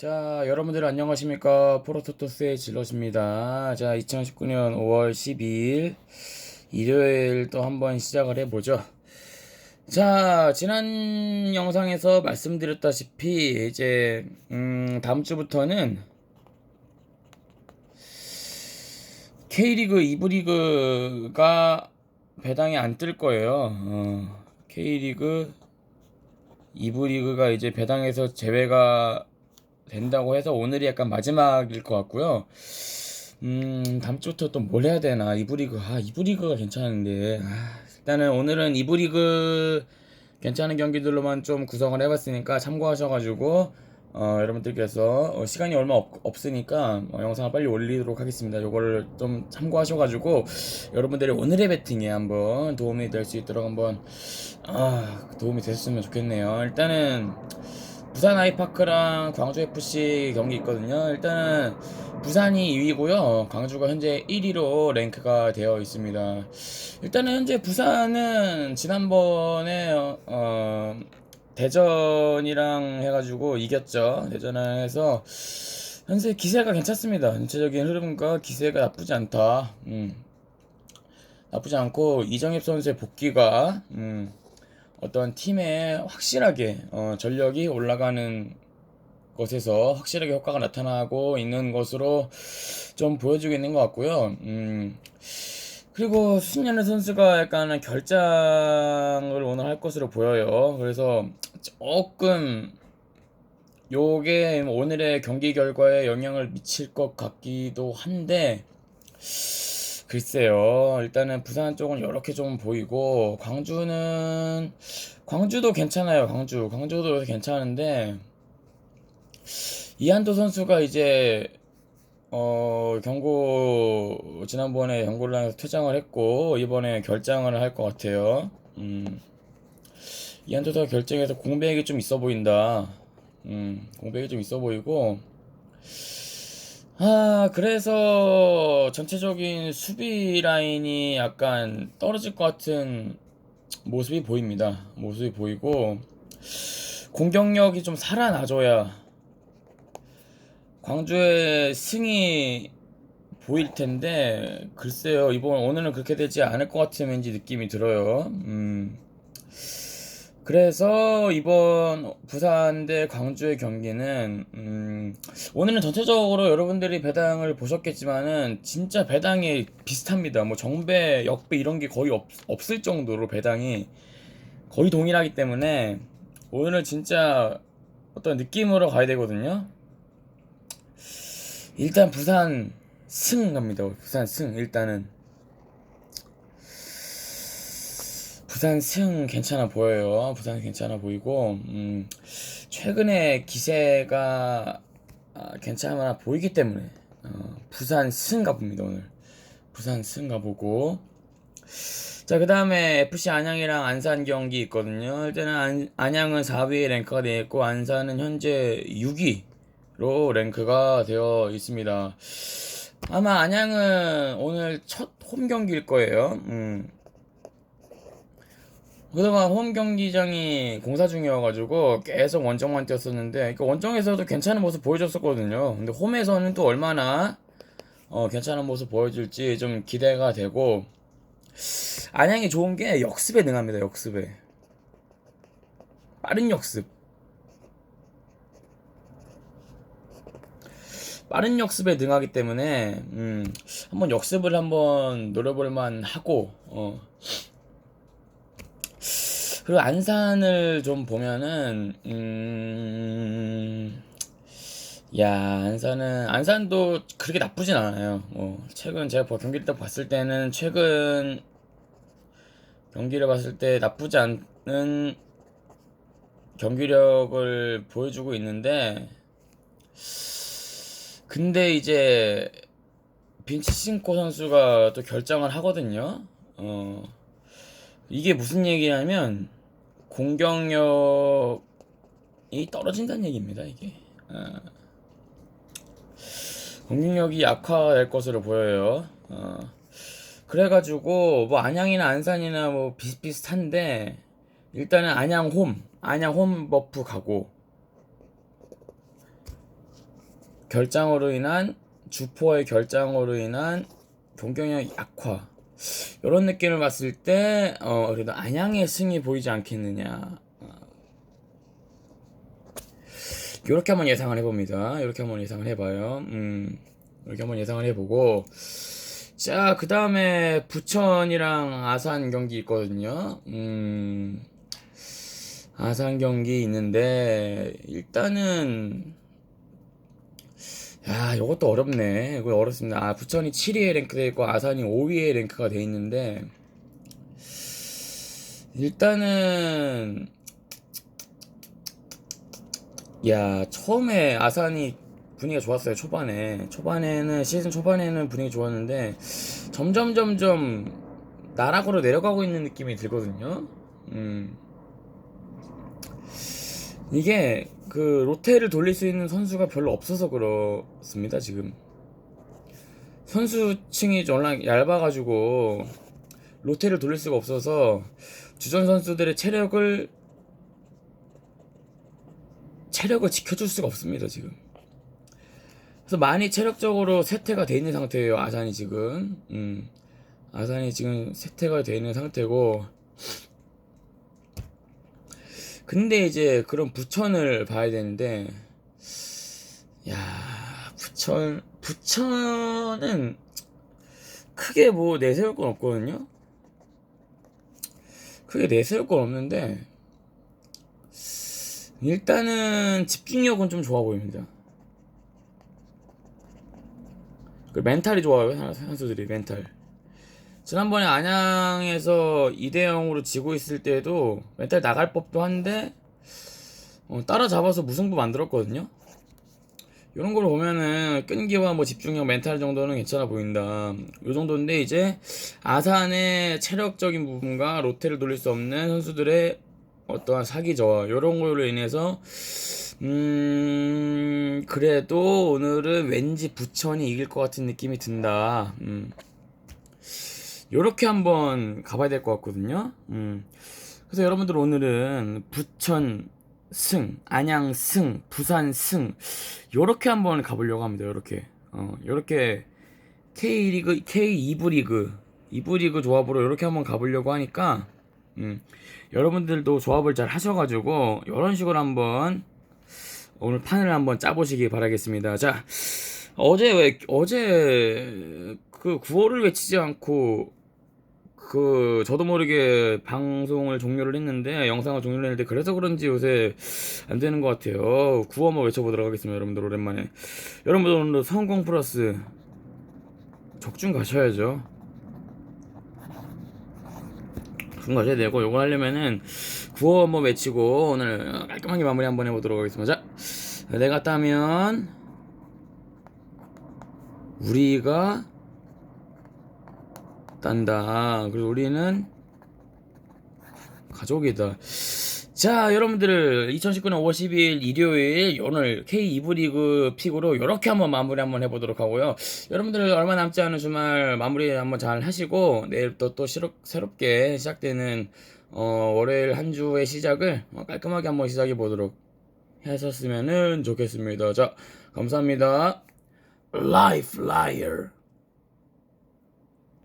자, 여러분들 안녕하십니까? 포로토토스의 질럿입니다. 자, 2019년 5월 12일 일요일 또 한번 시작을 해보죠. 자, 지난 영상에서 말씀드렸다시피 이제 음, 다음 주부터는 K리그 2부 리그가 배당에 안뜰 거예요. 어, K리그 2부 리그가 이제 배당에서 제외가 된다고 해서 오늘이 약간 마지막일 것 같고요. 음, 다음 주부터 또 뭘 해야 되나? 2부 리그. 아, 2부 리그가 괜찮은데. 아, 일단은 오늘은 2부 리그 괜찮은 경기들로만 좀 구성을 해봤으니까 참고하셔가지고, 어, 여러분들께서 어, 시간이 얼마 없, 없으니까 어, 영상을 빨리 올리도록 하겠습니다. 요거를 좀 참고하셔가지고, 여러분들의 오늘의 배팅에 한번 도움이 될 수 있도록 한번, 아, 도움이 됐으면 좋겠네요. 일단은, 부산 아이파크랑 광주 FC 경기 있거든요. 일단은 부산이 2위고요. 광주가 현재 1위로 랭크가 되어 있습니다. 일단은 현재 부산은 지난번에 어, 어, 대전이랑 해가지고 이겼죠. 대전을 해서 현재 기세가 괜찮습니다. 전체적인 흐름과 기세가 나쁘지 않다. 음. 나쁘지 않고 이정엽 선수의 복귀가 음. 어떤 팀에 확실하게 어, 전력이 올라가는 것에서 확실하게 효과가 나타나고 있는 것으로 좀 보여주고 있는 것 같고요. 음, 그리고 수신현의 선수가 약간 결장을 오늘 할 것으로 보여요. 그래서 조금 요게 오늘의 경기 결과에 영향을 미칠 것 같기도 한데 글쎄요. 일단은 부산 쪽은 이렇게 좀 보이고 광주는 광주도 괜찮아요. 광주 광주도 괜찮은데 이한도 선수가 이제 어 경고 지난번에 경고를 해서 퇴장을 했고 이번에 결장을 할 것 같아요. 음. 이한도 선수가 결정해서 공백이 좀 있어 보인다. 음, 공백이 좀 있어 보이고 아, 그래서 전체적인 수비 라인이 약간 떨어질 것 같은 모습이 보입니다. 모습이 보이고, 공격력이 좀 살아나줘야 광주의 승이 보일 텐데, 글쎄요, 이번, 오늘은 그렇게 되지 않을 것 왠지 느낌이 들어요. 음. 그래서 이번 부산 대 광주의 경기는 음, 오늘은 전체적으로 여러분들이 배당을 보셨겠지만은 진짜 배당이 비슷합니다. 뭐 정배, 역배 이런 게 거의 없, 없을 정도로 배당이 거의 동일하기 때문에 오늘은 진짜 어떤 느낌으로 가야 되거든요. 일단 부산 승 갑니다. 부산 승 일단은 부산 승 괜찮아 보여요. 부산 괜찮아 보이고 음, 최근에 기세가 아, 괜찮아 보이기 때문에 어, 부산 승 가봅니다 오늘. 부산 승 가보고 자 그 다음에 FC 안양이랑 안산 경기 있거든요. 일단은 안, 안양은 4위에 랭크가 되어 있고 안산은 현재 6위로 랭크가 되어 있습니다. 아마 안양은 오늘 첫 홈 경기일 거예요. 음. 그동안 홈 경기장이 공사 중이어가지고 계속 원정만 뛰었었는데 그 원정에서도 괜찮은 모습 보여줬었거든요. 근데 홈에서는 또 얼마나 어, 괜찮은 모습 보여줄지 좀 기대가 되고 안양이 좋은 게 역습에 능합니다. 역습에 빠른 역습 빠른 역습에 능하기 때문에 음, 한번 역습을 한번 노려볼 만 하고 어, 그리고 안산을 좀 보면은 음. 야, 안산은 안산도 그렇게 나쁘진 않아요. 뭐 최근 제가 뭐 경기를 딱 봤을 때는 최근 경기를 봤을 때 나쁘지 않은 경기력을 보여주고 있는데 근데 이제 빈치 신코 선수가 또 결정을 하거든요. 어. 이게 무슨 얘기냐면 공격력이 떨어진다는 얘기입니다. 이게 어. 공격력이 약화될 것으로 보여요. 어. 그래가지고 뭐 안양이나 안산이나 뭐 비슷비슷한데 일단은 안양 홈, 안양 홈 버프 가고 결장으로 인한 주포의 결장으로 인한 공격력 약화 이런 느낌을 봤을 때 어, 그래도 안양의 승이 보이지 않겠느냐 이렇게 한번 예상을 해봅니다. 이렇게 한번 예상을 해봐요. 음, 이렇게 한번 예상을 해보고 자, 그 다음에 부천이랑 아산 경기 있거든요. 음, 아산 경기 있는데 일단은 야, 이것도 어렵네. 이거 어렵습니다. 아, 부천이 7위에 랭크돼 있고 아산이 5위에 랭크가 돼 있는데 일단은 야, 처음에 아산이 분위기가 좋았어요. 초반에. 초반에는 시즌 초반에는 분위기 좋았는데 점점 점점 나락으로 내려가고 있는 느낌이 들거든요. 음. 이게 그 로테를 돌릴 수 있는 선수가 별로 없어서 그렇습니다, 지금. 선수층이 워낙 얇아가지고 로테를 돌릴 수가 없어서 주전 선수들의 체력을 체력을 지켜줄 수가 없습니다 지금. 그래서 많이 체력적으로 쇠퇴가 돼 있는 상태예요 아산이 지금. 음, 아산이 지금 쇠퇴가 돼 있는 상태고. 근데 이제 그런 부천을 봐야 되는데, 야 부천 부천은 크게 뭐 내세울 건 없거든요. 크게 내세울 건 없는데 일단은 집중력은 좀 좋아 보입니다. 그 멘탈이 좋아요 선- 선수들이 멘탈. 지난번에 안양에서 2대 0으로 지고 있을 때도 멘탈 나갈 법도 한데 어, 따라잡아서 무승부 만들었거든요. 이런 걸 보면은 끈기와 뭐 집중력, 멘탈 정도는 괜찮아 보인다. 요 정도인데 이제 아산의 체력적인 부분과 로테를 돌릴 수 없는 선수들의 어떠한 사기 저하 이런 걸로 인해서 음 그래도 오늘은 왠지 부천이 이길 것 같은 느낌이 든다. 음. 요렇게 한번 가봐야 될 것 같거든요. 음. 그래서 여러분들 오늘은 부천 승, 안양 승, 부산 승 요렇게 한번 가보려고 합니다. 요렇게 어 요렇게 K리그 K 2부 리그 2부 리그 조합으로 요렇게 한번 가보려고 하니까 음, 여러분들도 조합을 잘 하셔가지고 이런 식으로 한번 오늘 판을 한번 짜보시기 바라겠습니다. 자 어제 왜 어제 그 구호를 외치지 않고 그 저도 모르게 방송을 종료를 했는데 영상을 종료를 했는데 그래서 그런지 요새 안 되는 것 같아요. 구호 한번 외쳐보도록 하겠습니다. 여러분들 오랜만에 여러분들 오늘도 성공 플러스 적중 가셔야죠. 적중 가셔야 되고 요거 하려면은 구호 한번 외치고 오늘 깔끔하게 마무리 한번 해보도록 하겠습니다. 자, 내가 따면 우리가 딴다. 그리고 우리는 가족이다. 자, 여러분들 2019년 5월 10일 일요일 오늘 K2부 리그 픽으로 이렇게 한번 마무리 한번 해보도록 하고요. 여러분들 얼마 남지 않은 주말 마무리 한번 잘 하시고 내일부터 또 새롭, 새롭게 시작되는 어, 월요일 한 주의 시작을 깔끔하게 한번 시작해 보도록 하셨으면 좋겠습니다. 자, 감사합니다. Life Liar.